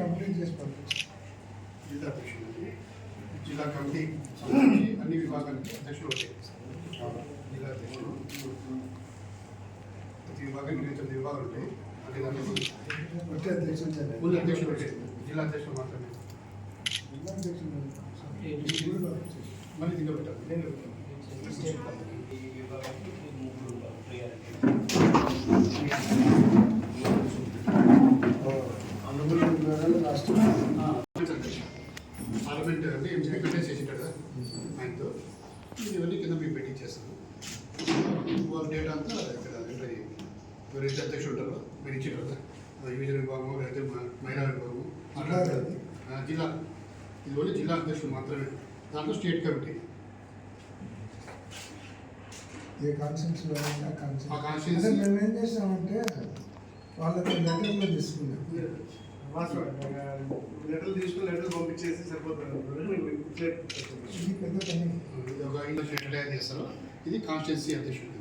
Complete చేసి పంపించాను జిల్లా జిల్లా కమిటీ అన్ని విభాగాలకి అధ్యక్షులు జిల్లా అధ్యక్షుడు ప్రతి విభాగానికి ఇరవై తొమ్మిది విభాగాలు ఉంటాయి. అంటే దాంట్లో వచ్చే అధ్యక్షులు ఒకటే జిల్లా అధ్యక్షుడు మాత్రమే. జిల్లా అధ్యక్షులు మళ్ళీ దిగ పెట్టాలి. నేను ఆంధ్రప్రదేశ్ వివరాలు రాష్ట్రం పార్లమెంట్ అంటే ఎంపీ పెట్టేసి చేసింటాడు కదా ఆయనతో. ఇవన్నీ కింద మేము పెట్టించేస్తాము వాళ్ళ డేటా అంతా ఇక్కడ ఎంటర్ చేయండి ఎవరైతే అధ్యక్షులు ఉంటారో మీరు ఇచ్చారు కదా యువజన విభాగం లేకపోతే మహిళా విభాగం అట్లా జిల్లా ఇది ఓన్లీ జిల్లా. అధ్యక్షులు మాత్రమే. దాంట్లో స్టేట్ కమిటీ ఏ కాన్సెన్స్ కాన్సెన్స్ మేము ఏం చేసామంటే వాళ్ళతో లెటర్లో తీసుకున్నాం. లెటర్లు తీసుకుని లెటర్లు పంపించేసి సరిపోతుంది. ఇది కాన్స్టిట్యున్సీ అధ్యక్షుడు.